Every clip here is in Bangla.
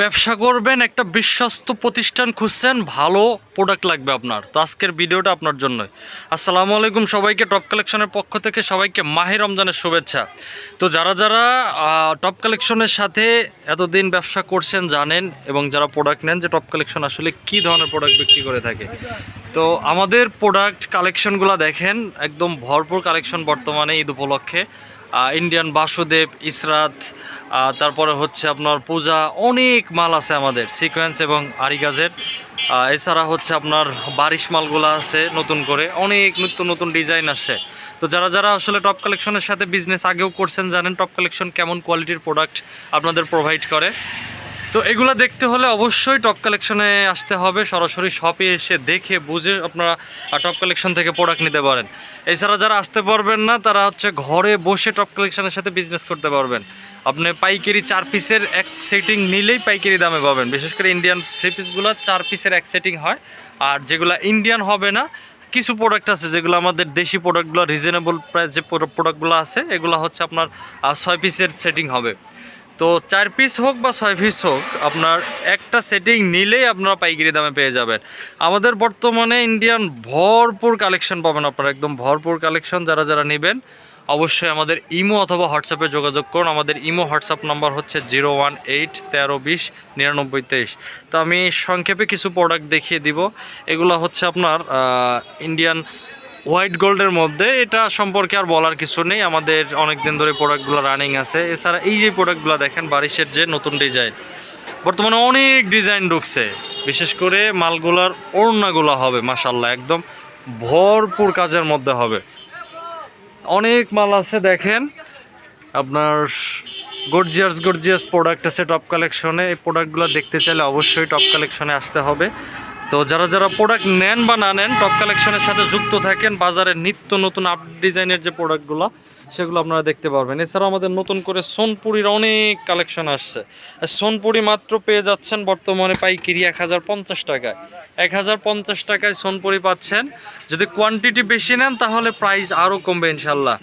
ব্যবসা করবেন, একটা বিশ্বস্ত প্রতিষ্ঠান খুঁজছেন, ভালো প্রোডাক্ট লাগবে আপনার। তো আজকের ভিডিওটা আপনার জন্য আসসালামু আলাইকুম সবাইকে টপ কালেকশনের পক্ষ থেকে সবাইকে মাহে রমজানের শুভেচ্ছা। তো যারা যারা টপ কালেকশনের সাথে এতদিন ব্যবসা করছেন, জানেন এবং যারা প্রোডাক্ট নেন যে টপ কালেকশন আসলে কী ধরনের প্রোডাক্ট বিক্রি করে থাকে। তো আমাদের প্রোডাক্ট কালেকশনগুলো দেখেন, একদম ভরপুর কালেকশন বর্তমানে ঈদ উপলক্ষে। ইন্ডিয়ান বাসুদেব, ইসরাত আহ, তারপরে হচ্ছে আপনার পূজা অনেক মাল আছে আমাদের সিকোয়েন্স এবং আরিগাজের। এছাড়া হচ্ছে আপনার বারিশ মালগুলো আছে নতুন করে অনেক নিত্য নতুন ডিজাইন আসে। তো যারা যারা আসলে টপ কালেকশনের সাথে বিজনেস আগেও করছেন জানেন টপ কালেকশন কেমন কোয়ালিটির প্রোডাক্ট আপনাদের প্রোভাইড করে। তো এগুলো দেখতে হলে অবশ্যই টপ কালেকশনে আসতে হবে। সরাসরি শপে এসে দেখে বুঝে আপনারা টপ কালেকশন থেকে প্রোডাক্ট নিতে পারেন। এছাড়া যারা আসতে পারবেন না, তারা হচ্ছে ঘরে বসে টপ কালেকশনের সাথে বিজনেস করতে পারবেন। আপনি পাইকারি চার পিসের এক সেটিং নিলেই পাইকারি দামে পাবেন। বিশেষ করে ইন্ডিয়ান থ্রি পিসগুলো চার পিসের এক সেটিং হয়। আর যেগুলো ইন্ডিয়ান হবে না, কিছু প্রোডাক্ট আছে যেগুলো আমাদের দেশি প্রোডাক্টগুলো রিজনেবল প্রাইস যে প্রোডাক্টগুলো আছে, এগুলো হচ্ছে আপনার ছয় পিসের সেটিং হবে। তো চার পিস হোক বা ছয় পিস হোক, আপনার একটা সেটিং নিলেই আপনারা পাইকারি দামে পেয়ে যাবেন। আমাদের বর্তমানে ইন্ডিয়ান ভরপুর কালেকশন পাবেন আপনারা, একদম ভরপুর কালেকশন যারা যারা নেবেন, অবশ্যই আমাদের ইমো অথবা হোয়াটসঅ্যাপে যোগাযোগ করুন। আমাদের ইমো হোয়াটসঅ্যাপ নাম্বার হচ্ছে জিরো ওয়ান এইট তেরো বিশ নিরানব্বই তেইশ। তো আমি সংক্ষেপে কিছু প্রোডাক্ট দেখিয়ে দিব। এগুলো হচ্ছে আপনার ইন্ডিয়ান হোয়াইট গোল্ডের মধ্যে, এটা সম্পর্কে আর বলার কিছু নেই। আমাদের অনেক দিন ধরে প্রোডাক্টগুলো রানিং আছে। এছাড়া এই যে প্রোডাক্টগুলো দেখেন, বারিশের যে নতুন ডিজাইন, বর্তমানে অনেক ডিজাইন ঢুকছে। বিশেষ করে মালগুলার ওড়নাগুলো হবে মাসাল্লাহ একদম ভরপুর কাজের মধ্যে হবে। অনেক মাল আছে, দেখেন। আপনার গর্জিয়াস গর্জিয়াস প্রোডাক্ট আছে টপ কালেকশনে এই প্রোডাক্টগুলো দেখতে চাইলে অবশ্যই টপ কালেকশনে আসতে হবে। তো যারা যারা প্রোডাক্ট নেন বা না নেন টপ কালেকশনের সাথে যুক্ত থাকেন, বাজারে নিত্য নতুন আপ ডিজাইনের যে প্রোডাক্টগুলো সেগুলো আপনারা দেখতে পারবেন। এছাড়াও আমাদের নতুন করে সোনপুরির অনেক কালেকশন আসছে। সোনপুরি মাত্র পেয়ে যাচ্ছেন বর্তমানে পাইকারি এক হাজার পঞ্চাশ টাকায়। এক হাজার পঞ্চাশ টাকায় সোনপুরি পাচ্ছেন। যদি কোয়ান্টিটি বেশি নেন, তাহলে প্রাইস আরও কমবে ইনশাল্লাহ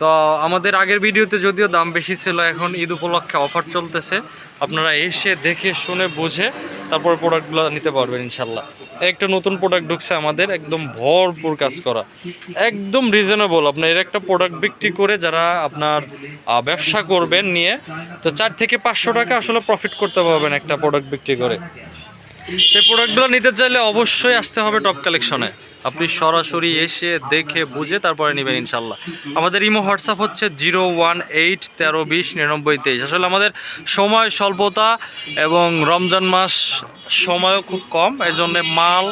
তো আমাদের আগের ভিডিওতে যদিও দাম বেশি ছিল, এখন ঈদ উপলক্ষে অফার চলতেছে। আপনারা এসে দেখে, শুনে, বুঝে, তারপর প্রোডাক্টগুলো নিতে পারবেন ইনশাল্লাহ একটা নতুন প্রোডাক্ট ঢুকছে আমাদের, একদম ভরপুর কাজ করা। একদম রিজনেবল আপনার এর একটা প্রোডাক্ট বিক্রি করে যারা আপনার ব্যবসা করবেন নিয়ে, তো চার থেকে পাঁচশো টাকা আসলে প্রফিট করতে পারবেন একটা প্রোডাক্ট বিক্রি করে। সেই প্রোডাক্টগুলো নিতে চাইলে অবশ্যই আসতে হবে টপ কালেকশনে আপনি সরাসরি এসে দেখে, বুঝে তারপরে নেবেন ইনশাল্লাহ আমাদের ইমো হোয়াটসঅ্যাপ হচ্ছে জিরো ওয়ান এইট তেরো বিশ নিরানব্বই তেইশ। আসলে আমাদের সময় স্বল্পতা এবং রমজান মাস সময়ও খুব কম এই জন্যে মাল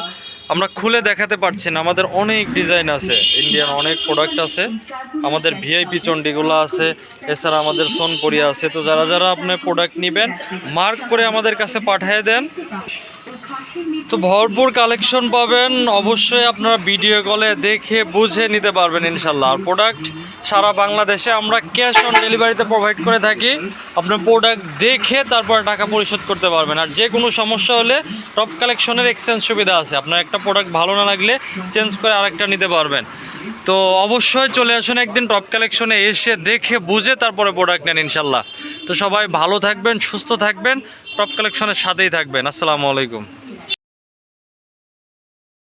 আমরা খুলে দেখাতে পারছি না। আমাদের অনেক ডিজাইন আছে ইন্ডিয়ান অনেক প্রোডাক্ট আছে। আমাদের ভিআইপি চন্ডিগুলো আছে, এছাড়া আমাদের সোনপুরি আছে। তো যারা যারা আপনি প্রোডাক্ট নেবেন মার্ক করে আমাদের কাছে পাঠিয়ে দেন। তো ভরপুর কালেকশন পাবেন। অবশ্যই আপনারা ভিডিও কলে দেখে বুঝে নিতে পারবেন ইনশাল্লাহ আর প্রোডাক্ট সারা বাংলাদেশে আমরা ক্যাশ অন ডেলিভারিতে প্রোভাইড করে থাকি। আপনার প্রোডাক্ট দেখে তারপরে টাকা পরিশোধ করতে পারবেন। আর যে কোনো সমস্যা হলে টপ কালেকশনের এক্সচেঞ্জ সুবিধা আছে। আপনার একটা প্রোডাক্ট ভালো না লাগলে চেঞ্জ করে আরেকটা নিতে পারবেন। তো অবশ্যই চলে আসুন একদিন টপ কালেকশনে এসে দেখে বুঝে তারপরে প্রোডাক্ট নেন ইনশাল্লাহ তো সবাই ভালো থাকবেন, সুস্থ থাকবেন টপ কালেকশনের সাথেই থাকবেন। আসসালামু আলাইকুম।